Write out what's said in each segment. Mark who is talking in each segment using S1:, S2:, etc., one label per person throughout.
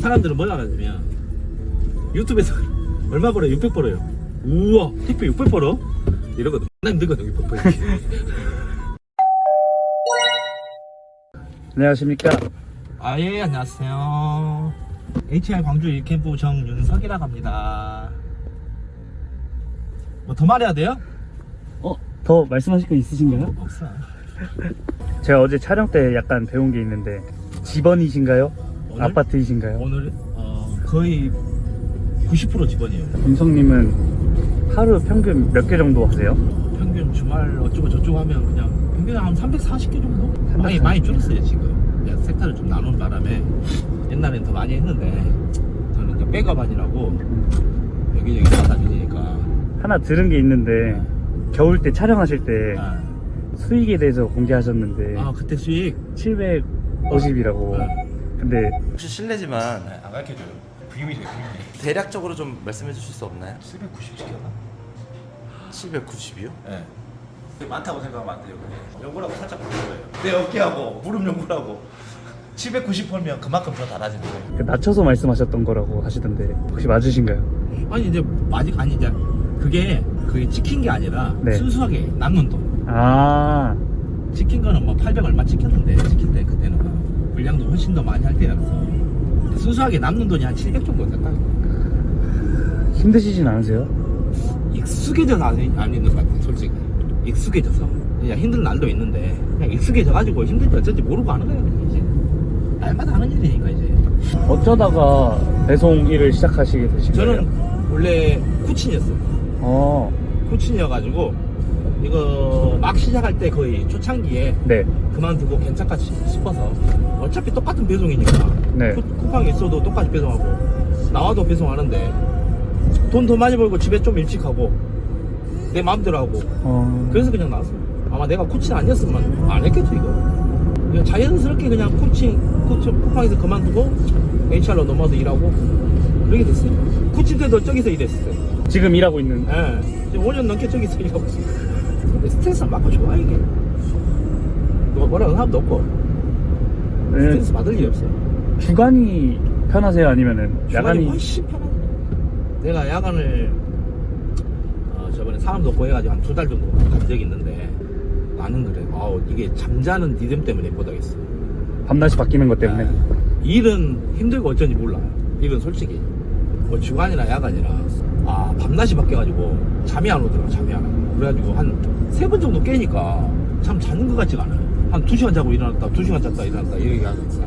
S1: 사람들은 뭐라 하냐면 유튜브에서 얼마 벌어요? 600 벌어요. 우와 택배 600 벌어? 이러거든. 나 힘들거든 600 벌기.
S2: 안녕하십니까.
S1: 아 예 안녕하세요. HR 광주 일캠프 정윤석이라고 합니다. 뭐 더 말해야 돼요?
S2: 어, 더 말씀하실 거 있으신가요?
S1: 없어.
S2: 제가 어제 촬영 때 약간 배운 게 있는데 집원이신가요?
S1: 오늘?
S2: 아파트이신가요?
S1: 오늘 어, 거의 90% 직원이에요.
S2: 김성님은 하루 평균 몇 개 정도 하세요?
S1: 평균 주말 어쩌고 저쩌고 하면 그냥 평균 한 340개 정도? 많이
S2: 340?
S1: 많이 줄었어요 지금. 그냥 섹터를 좀 나눈 바람에 옛날엔 더 많이 했는데 저는 이제 백업반이라고 여기저기 돌아다니니까
S2: 하나 들은 게 있는데 겨울 때 촬영하실 때
S1: 아,
S2: 수익에 대해서 공개하셨는데
S1: 아 그때 수익
S2: 750이라고.
S1: 네.
S2: 근데
S3: 혹시 실례지만
S1: 안 가르쳐줘요. 비밀이에요 비밀.
S3: 대략적으로 좀 말씀해 주실 수 없나요?
S1: 790 시켰나?
S3: 790이요?
S1: 네. 많다고 생각하면 안 돼요. 연구라고 살짝 보는 거예요. 내 어깨하고 무릎 연구라고 790 벌면 그만큼 더 달아지는 거예요.
S2: 그 낮춰서 말씀하셨던 거라고 하시던데 혹시 맞으신가요?
S1: 아니 이제 아직 아니 이제 그게 그게 찍힌 게 아니라
S2: 네.
S1: 순수하게 남는 돈.
S2: 아,
S1: 찍힌 거는 뭐 800 얼마 찍혔는데 찍힐 때 그때는 분량도 훨씬 더 많이 할 때라서 순수하게 남는 돈이 한 700 정도 됐다.
S2: 힘드시진 않으세요?
S1: 익숙해져서 안, 안 있는 것 같아 솔직히. 익숙해져서. 그냥 힘든 날도 있는데 그냥 익숙해져가지고 힘든지 어쩐지 모르고 하는 그냥 이제. 날마다 하는 일이니까 이제.
S2: 어쩌다가 배송 일을 시작하시게 되신 거예요?
S1: 저는 원래 쿠친이었어요.
S2: 어,
S1: 쿠친이어가지고 이거 막 시작할 때 거의 초창기에
S2: 네.
S1: 그만두고 괜찮까 싶어서 어차피 똑같은 배송이니까
S2: 네.
S1: 쿠, 쿠팡 있어도 똑같이 배송하고 나와도 배송하는데 돈 더 많이 벌고 집에 좀 일찍 하고 내 마음대로 하고
S2: 어,
S1: 그래서 그냥 나왔어요 아마 내가 코칭 아니었으면 안 했겠죠 이거. 그냥 자연스럽게 그냥 코칭 코칭 쿠팡에서 그만두고 HR로 넘어서 일하고 그렇게 됐어요. 코칭 때도 저기서 일했어요.
S2: 지금 일하고 있는
S1: 예. 지금 5년 넘게 저기서 일하고 있어요 근데 스트레스 안 받고 좋아 이게 뭐 뭐라고 사람도 없고
S2: 네,
S1: 스트레스 받을 일이 없어요
S2: 주간이 편하세요? 아니면은
S1: 야간이
S2: 야간이?
S1: 훨씬 편하네. 내가 야간을 어, 저번에 사람 놓고 해가지고 한 두 달 정도 간 적이 있는데 나는 그래. 아우 이게 잠자는 리듬 때문에 못하겠어.
S2: 밤낮이 바뀌는 것 때문에
S1: 아, 일은 힘들고 어쩐지 몰라. 일은 솔직히 뭐 주간이나 야간이나 아 밤낮이 바뀌어가지고 잠이 안 오더라고 잠이 안 와. 그래가지고 한 세 번 정도 깨니까 참 자는 것 같지가 않아요. 한두 시간 자고 일어났다, 두 시간 잤다 일어났다 이렇게 하니까.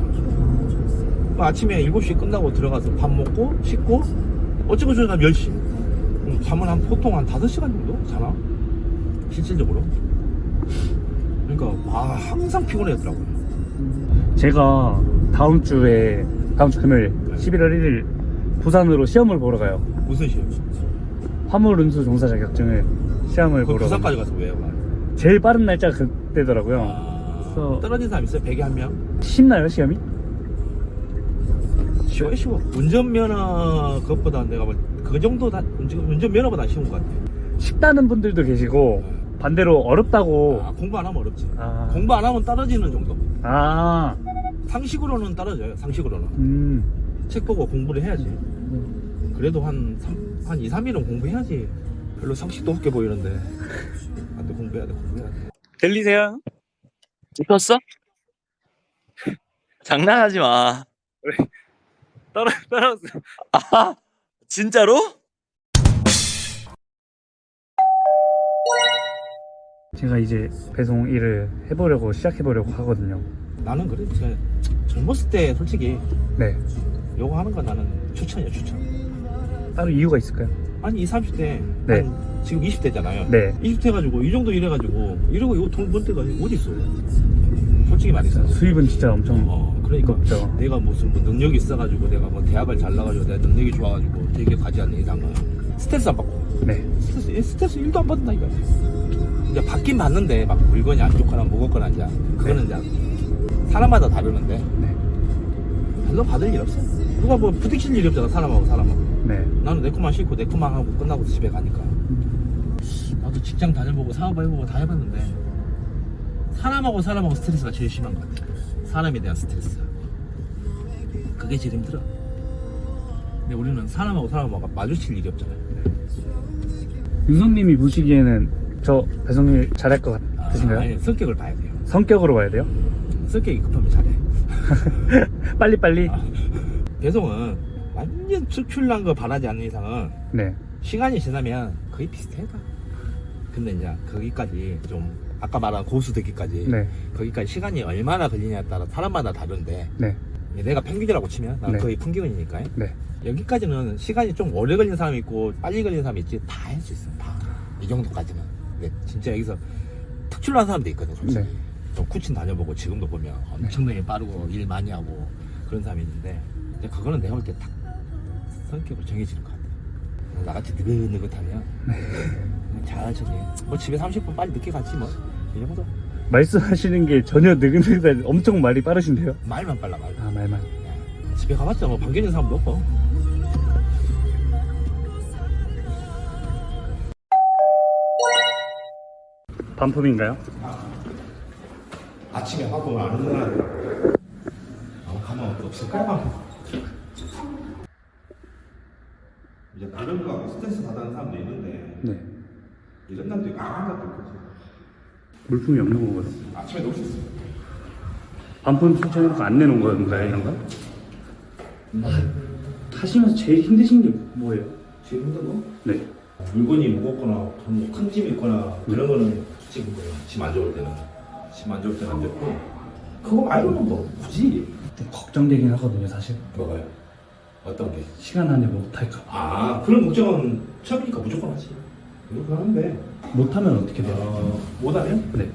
S1: 뭐 아침에 7시에 끝나고 들어가서 밥 먹고 씻고 어쩌고 저쩌고 하면 10시 음, 잠은 한 보통 한 5시간 정도 자나? 실질적으로 그러니까 아 항상 피곤했더라고요
S2: 제가 다음 주에 다음 주 금요일
S1: 네.
S2: 11월 1일 부산으로 시험을 보러 가요.
S1: 무슨 시험?
S2: 화물 운수 종사 자격증을 시험을
S1: 그
S2: 보러
S1: 부산까지 가서 왜 와?
S2: 제일 빠른 날짜가 그때더라고요.
S1: 아,
S2: 그래서-
S1: 떨어진 사람 있어요? 100에 한 명?
S2: 쉽나요 시험이?
S1: 쉬워요 쉬워 운전면허 그것보다 내가 뭐그 정도 다 운전, 운전면허보다 쉬운 것 같아
S2: 쉽다는 분들도 계시고 반대로 어렵다고
S1: 아, 공부 안 하면 어렵지
S2: 아,
S1: 공부 안 하면 떨어지는 정도
S2: 아,
S1: 상식으로는 떨어져요 상식으로는
S2: 음,
S1: 책 보고 공부를 해야지. 그래도 한, 3, 한 2, 3일은 공부해야지. 별로 상식도 없게 보이는데. 안 돼, 공부해야 돼, 공부해야 돼.
S2: 들리세요?
S3: 찍혔어? 장난하지 마.
S2: 떨어 떨어졌어.
S3: 아, 진짜로?
S2: 제가 이제 배송 일을 해보려고 시작해보려고 하거든요.
S1: 나는 그래. 제가 젊었을 때 솔직히
S2: 네,
S1: 요거 하는 건 나는 추천이야, 추천.
S2: 따로 이유가 있을까요?
S1: 아니, 20, 30대.
S2: 네.
S1: 한 지금 20대잖아요.
S2: 네.
S1: 20대 해가지고, 이 정도 일해가지고, 이러고 이거 돈번 때가 어디 있어. 솔직히 말해서.
S2: 수입은 진짜 엄청
S1: 어, 그러니까
S2: 높죠.
S1: 내가 무슨 뭐 능력이 있어가지고 내가 뭐 대학을 잘 나가지고 내가 능력이 좋아가지고 되게 가지 않는 이상은 스트레스 안 받고
S2: 네.
S1: 스트레스, 얘 스트레스 1도 안 받는다니까. 이제 받긴 받는데 막 물건이 안 좋거나 무겁거나 이제 그거는 이제 사람마다 다르는데
S2: 네.
S1: 별로 받을 일 없어. 누가 뭐 부딪힐 일이 없잖아 사람하고 사람하고.
S2: 네.
S1: 나는 내 코만 싣고 내 코만 하고 끝나고 집에 가니까. 나도 직장 다녀보고 사업 해보고 다 해봤는데 사람하고 사람하고 스트레스가 제일 심한 것 같아. 사람에 대한 스트레스. 그게 제일 힘들어. 근데 우리는 사람하고 사람하고 마주칠 일이 없잖아요.
S2: 윤성님이 보시기에는 저 배송일 잘할 것 같으신가요?
S1: 아 니, 성격을 봐야 돼요.
S2: 성격으로 봐야 돼요?
S1: 성격이 급하면 잘해.
S2: 빨리빨리?
S1: 아, 배송은 완전 수출난 거 바라지 않는 이상은
S2: 네.
S1: 시간이 지나면 거의 비슷해다. 근데 이제 거기까지 좀 아까 말한 고수 되기까지
S2: 네.
S1: 거기까지 시간이 얼마나 걸리냐에 따라 사람마다 다른데
S2: 네.
S1: 내가 평균이라고 치면 난
S2: 네.
S1: 거의 평균이니까
S2: 네.
S1: 여기까지는 시간이 좀 오래 걸리는 사람이 있고 빨리 걸리는 사람이 있지 다 할 수 있어 다이 정도까지는 근데 진짜 여기서 특출난 사람도 있거든 솔직히
S2: 네.
S1: 좀 쿠친 다녀보고 지금도 보면 엄청나게 빠르고 일 많이 하고 그런 사람이 있는데 근데 그거는 내가 볼 때 딱 성격으로 정해지는 것 같아 나같이 느긋느긋하면
S2: 네.
S1: 잘 저기 뭐 집에 30분 빨리 늦게 갔지 뭐 이 정도
S2: 말씀하시는 게 전혀 느긋느긋한 엄청 말이 빠르신데요?
S1: 말만 빨라 말
S2: 아, 말만.
S1: 집에 가봤자 뭐 반겨진 사람도 없고
S2: 반품인가요?
S1: 아침에 화분을 안 흔들어야 돼. 아무 가만 없을까요? 이제 다른 거하고 스트레스 받는 사람도 있는데
S2: 네.
S1: 이런 날도 있고 안 날도 있고
S2: 물품이 없는 거거든요.
S1: 아침에 놓을 수 있어.
S2: 반품 신청해서 안 내놓은 건가요, 이런 거? 하시면서 제일 힘드신 게 뭐예요?
S1: 제일 힘든 거?
S2: 네.
S1: 물건이 무겁거나 뭐큰 짐이 있거나 그런 거는 지금 짐안 좋을 때는 짐 안 좋을 때는 안 됐고 그거 말고는 뭐 굳이
S2: 좀 걱정되긴 하거든요, 사실.
S1: 뭐가요? 어떤 게?
S2: 시간 안에 못할까 봐.
S1: 아 그런 걱정은 처음이니까 무조건 하지. 무조건 하는데
S2: 못하면 어떻게 돼요?
S1: 어, 못하면
S2: 네.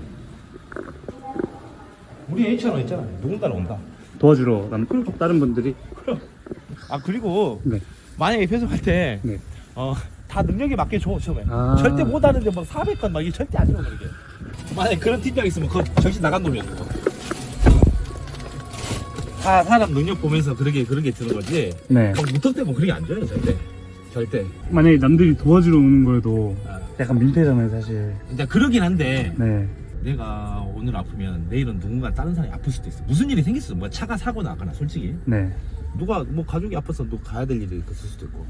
S1: 우리 H처럼 있잖아. 누군가는 온다.
S2: 도와주러 남 다른 분들이
S1: 아 그리고
S2: 네.
S1: 만약에 배송할 때
S2: 네.
S1: 어, 다 능력에 맞게 줘 처음에
S2: 아.
S1: 절대 못하는데 막 400건 막 이게 절대 안 줘. 이게 만약에 그런 팀장 있으면 그거 정신 나간 놈이야 그거 다 사람 능력 보면서 그러게 그러게 드는 거지.
S2: 네.
S1: 막 무턱대고 그렇게 안 줘요 절대. 절대.
S2: 만약에 남들이 도와주러 오는 거에도
S1: 아,
S2: 약간 민폐잖아요, 사실.
S1: 이제 그러긴 한데
S2: 네.
S1: 내가 오늘 아프면 내일은 누군가 다른 사람이 아플 수도 있어. 무슨 일이 있어? 뭐 차가 사고 나거나 솔직히.
S2: 네.
S1: 누가 뭐 가족이 아파서 또 가야 될 일이 있을 수도 있고.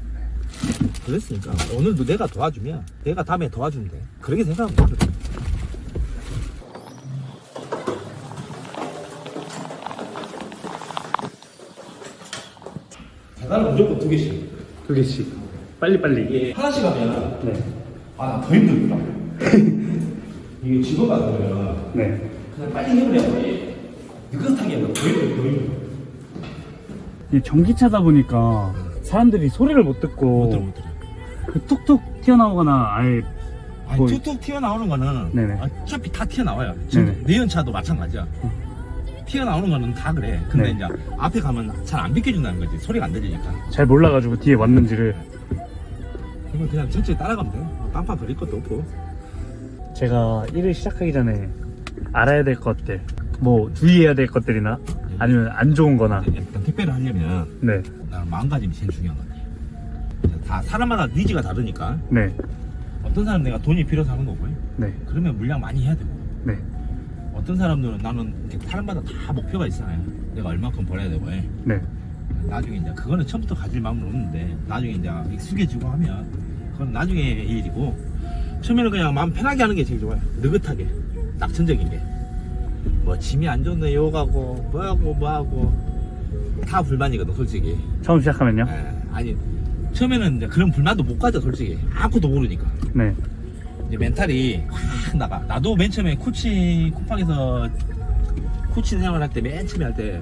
S1: 그랬으니까 오늘도 내가 도와주면 내가 다음에 도와주면 돼 그렇게 생각하면 돼 계단은 무조건 두 개씩
S2: 두 개씩. 빨리빨리.
S1: 이게 하나씩 하면
S2: 네.
S1: 아 나 더 힘들더라 이게 직업 같으면
S2: 네.
S1: 그냥 빨리 해버려야 느긋하게 하면 더 힘들어 더 힘들어
S2: 이 전기차다 보니까 사람들이 소리를 못 듣고
S1: 못 들어 못 들어
S2: 그 툭툭 튀어나오거나 아예
S1: 아니
S2: 뭐-
S1: 툭툭 튀어나오는 거는
S2: 네네.
S1: 어차피 다 튀어나와요 지금
S2: 네네.
S1: 내연차도 마찬가지야 튀어나오는 거는 다 그래 근데
S2: 네.
S1: 이제 앞에 가면 잘 안 비켜준다는 거지 소리가 안 들리니까
S2: 잘 몰라가지고 뒤에 왔는지를
S1: 그러면 그냥 천천히 따라가면 돼 깜빡 거릴 것도 없고
S2: 제가 일을 시작하기 전에 알아야 될 것들 뭐 주의해야 될 것들이나 아니면 안 좋은 거나
S1: 일단 택배를 하려면
S2: 네.
S1: 나는 마음가짐이 제일 중요한 거지 다 사람마다 니즈가 다르니까
S2: 네.
S1: 어떤 사람은 내가 돈이 필요해서 하는 거고 요
S2: 네.
S1: 그러면 물량 많이 해야 되고
S2: 네.
S1: 어떤 사람들은 나는 이렇게 사람마다 다 목표가 있잖아요. 내가 얼마큼 벌어야 되고 해.
S2: 네.
S1: 나중에 이제 그거는 처음부터 가질 마음은 없는데 나중에 이제 익숙해지고 하면 그건 나중에 일이고 처음에는 그냥 마음 편하게 하는 게 제일 좋아요. 느긋하게. 낙천적인 게. 뭐 짐이 안 좋네. 욕하고 뭐하고 뭐하고. 다 불만이거든 솔직히.
S2: 처음 시작하면요?
S1: 예, 아니 처음에는 이제 그런 불만도 못 가져 솔직히. 아무것도 모르니까.
S2: 네.
S1: 이제 멘탈이 확 나가 나도 맨 처음에 코치 쿠팡에서 코치 생활 할 때 맨 처음에 할 때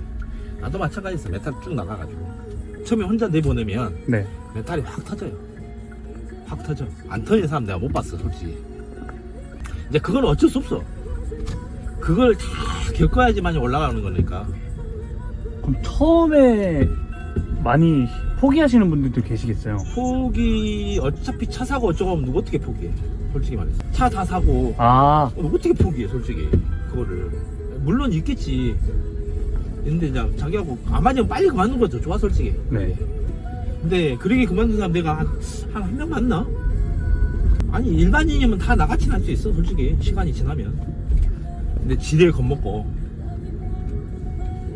S1: 나도 마찬가지였어 멘탈 쭉 나가가지고 처음에 혼자 내보내면
S2: 네.
S1: 멘탈이 확 터져요. 확 터져. 안 터지는 사람 내가 못 봤어, 솔직히. 이제 그건 어쩔 수 없어. 그걸 다 겪어야지만 올라가는 거니까.
S2: 그럼 처음에 많이 포기하시는 분들도 계시겠어요?
S1: 포기, 어차피 차 사고 어쩌고 하면 누구 어떻게 포기해? 솔직히 말해서. 차 다 사고,
S2: 아,
S1: 어, 어떻게 포기해, 솔직히. 그거를. 물론 있겠지. 근데 이제 자기하고 안 맞으면 빨리 그만두는 거죠. 좋아, 솔직히.
S2: 네.
S1: 근데 그러게 그만둔 사람 내가 한, 한, 한명 맞나? 아니, 일반인이면 다 나같이 날 수 있어, 솔직히. 시간이 지나면. 근데 지대를 겁먹고.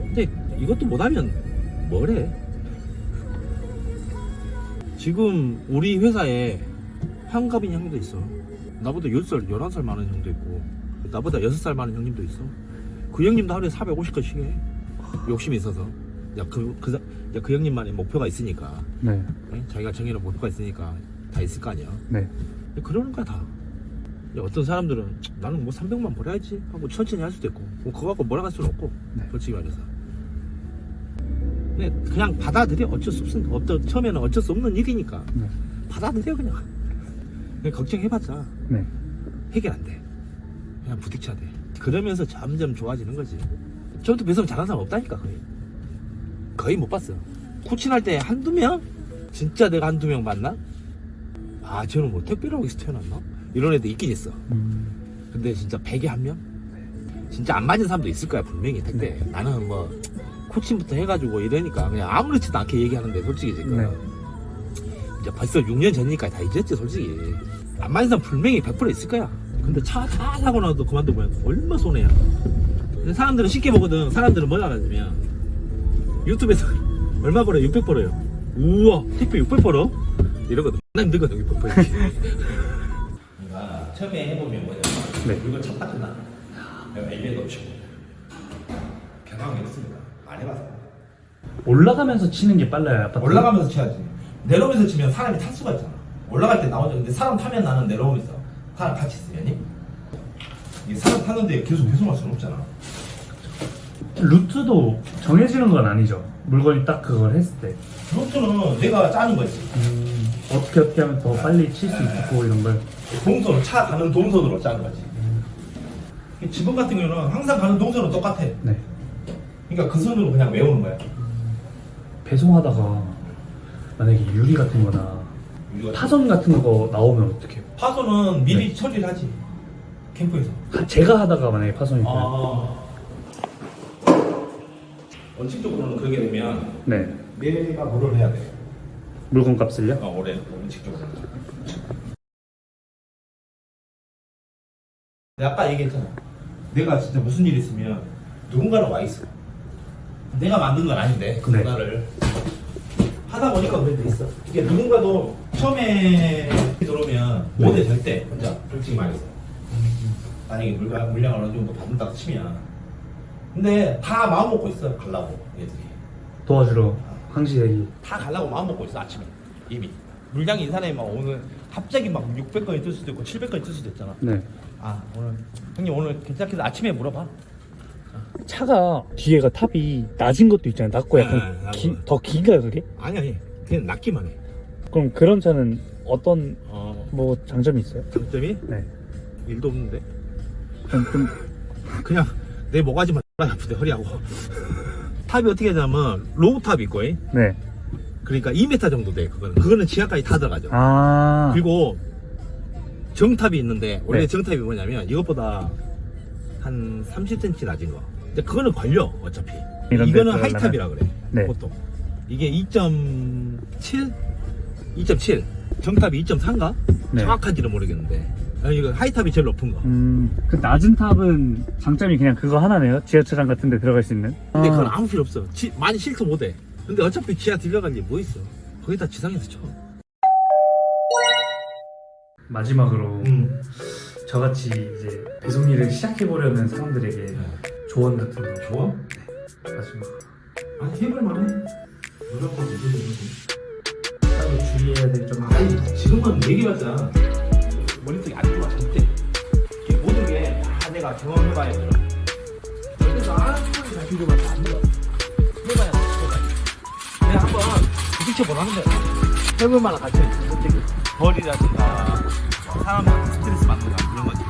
S1: 근데 이것도 못하면 뭐래? 지금 우리 회사에 한갑인 형님도 있어. 나보다 10살, 11살 많은 형도 있고, 나보다 6살 많은 형님도 있어. 그 형님도 하루에 450건씩 해. 욕심이 있어서. 야, 그, 그, 사- 야, 그 형님만의 목표가 있으니까.
S2: 네.
S1: 예? 자기가 정해놓은 목표가 있으니까 다 있을 거 아니야.
S2: 네.
S1: 그러는 거야, 다. 야, 어떤 사람들은 나는 뭐 300만 벌어야지 하고 천천히 할 수도 있고, 뭐 그거 갖고 몰아갈 수는 없고,
S2: 네.
S1: 솔직히 말해서. 근데 그냥 받아들여. 어쩔 수 없으니까. 처음에는 어쩔 수 없는 일이니까.
S2: 네.
S1: 받아들여, 그냥. 걱정해봤자
S2: 네.
S1: 해결 안 돼. 그냥 부딪혀야 돼. 그러면서 점점 좋아지는 거지. 저부터 배송 잘하는 사람 없다니까, 거의. 거의 못 봤어. 쿠친할 때 한두 명? 진짜 내가 한두 명 봤나? 아, 쟤는 뭐 택배라고 해서 태어났나? 이런 애들 있긴 있어.
S2: 음,
S1: 근데 진짜 100에 한 명? 진짜 안 맞은 사람도 있을 거야, 분명히 택배. 나는 뭐, 쿠친부터 해가지고 이러니까 그냥 아무렇지도 않게 얘기하는데, 솔직히 지금.
S2: 네.
S1: 이제 벌써 6년 전이니까 다 잊었지, 솔직히. 안 맞은 사람 분명히 100% 있을 거야. 근데 차 다 사고 나도 그만두면 얼마 손해야. 근데 사람들은 쉽게 보거든. 사람들은 뭘 알아주면 유튜브에서 얼마 벌어요? 600 벌어요. 우와, 택배 600 벌어? 이러거든. 난 힘들거든, 600 벌기. 그러니까 처음에 해보면 뭐냐.
S2: 네.
S1: 물건 첫 받잖아. 엘리베이터 치고. 경험이 없으니까. 안 해봐서.
S2: 올라가면서 치는 게 빨라요, 아파트.
S1: 올라가면서 쳐야지. 내려오면서 치면 사람이 탈 수가 있잖아. 올라갈 때 나오죠. 근데 사람 타면 나는 내려오면서. 사람 같이 있으면이. 이게 사람 타는데 계속 배송할 수는 없잖아.
S2: 루트도 정해지는 건 아니죠. 물건이 딱 그걸 했을 때.
S1: 루트는 내가 짜는 거지.
S2: 음, 어떻게 어떻게 하면 더 빨리 칠 수 있고 이런 걸.
S1: 동선, 차 가는 동선으로 짜는 거지. 이 지금 같은 경우는 항상 가는 동선은 똑같아.
S2: 네.
S1: 그러니까 그 선으로 그냥 외우는 거야.
S2: 배송하다가 만약에 유리 같은 거나
S1: 우리가
S2: 파손 같은 거 나오면 어떻게 해요?
S1: 파손은 미리
S2: 네.
S1: 처리를 하지. 캠프에서.
S2: 하- 제가 하다가 만약에 파손이
S1: 아. 원칙적으로는 그렇게 되면
S2: 네.
S1: 내가 뭐를 해야 돼?
S2: 물건 값을요?
S1: 어, 올해 원칙적으로. 내가 아까 얘기했잖아. 내가 진짜 무슨 일 있으면 누군가는 와 있어. 내가 만든 건 아닌데 그
S2: 네.
S1: 문화를 하다 보니까 그래 돼 있어. 이게 누군가도 처음에 들어오면
S2: 네.
S1: 못해 절대 혼자 솔직히 말해서. 만약에 물량, 물량을 어느 정도 받는다고 치면 근데 다 마음 먹고 있어 갈라고 얘들이.
S2: 도와주러 황시대기.
S1: 다 가려고 마음 먹고 있어 아침에 이미 물량이 이 사람이 막 오늘 갑자기 막 600건이 뜰 수도 있고 700건이 뜰 수도 있잖아
S2: 네.
S1: 아 오늘 형님 오늘 괜찮겠어 아침에 물어봐
S2: 차가 뒤에가 탑이 낮은 것도 있잖아요. 낮고
S1: 네,
S2: 약간
S1: 네,
S2: 기-
S1: 낮고.
S2: 더 긴가요, 그게?
S1: 아니 아니 그냥 낚기만 해
S2: 그럼 그런 차는 어떤
S1: 어,
S2: 뭐 장점이 있어요?
S1: 장점이
S2: 네.
S1: 일도 없는데
S2: 좀, 좀
S1: 그냥 내 모가지만 아픈데 허리하고 탑이 어떻게 되냐면 로우 탑이 있고 잉?
S2: 네.
S1: 그러니까 2m 정도 돼 그거는 그거는 지하까지 다 들어가죠
S2: 아.
S1: 그리고 정탑이 있는데 원래
S2: 네.
S1: 정탑이 뭐냐면 이것보다 한 30cm 낮은 거. 근데 그거는 걸려 어차피.
S2: 이런
S1: 이거는? 하이탑이라 그래.
S2: 네.
S1: 보통 이게 2.7, 2.7, 정탑이 2.3가?
S2: 네.
S1: 정확한지는 모르겠는데. 아니, 이거 하이탑이 제일 높은 거.
S2: 음, 그 낮은 탑은 장점이 그냥 그거 하나네요. 지하철장 같은 데 들어갈 수 있는.
S1: 근데
S2: 아.
S1: 그건 아무 필요 없어. 지- 많이 실수 못해. 근데 어차피 지하 들어갈 게 뭐 있어? 거기다 지상에서 쳐.
S2: 마지막으로
S1: 음.
S2: 저같이 이제 배송 일을 시작해 보려는 사람들에게 조언 같은 거
S1: 좋아?
S2: 마지막
S1: 아니 해볼 만해. 노력하고 있는
S2: 따로 주의해야 될 점.
S1: 아니 지금은 얘기하자 머릿속이 안 좋아 절대 이게 모든 게 다 내가 경험해봐야 돼 그래서 아무리 잘 비교해봐도 안 돼. 해봐야 돼 해봐야 돼. 내가 한번 부딪혀보라는 거야 해볼 만한 있어 솔직히 벌이라든가 사람한테 스트레스 받는 거 그런 거지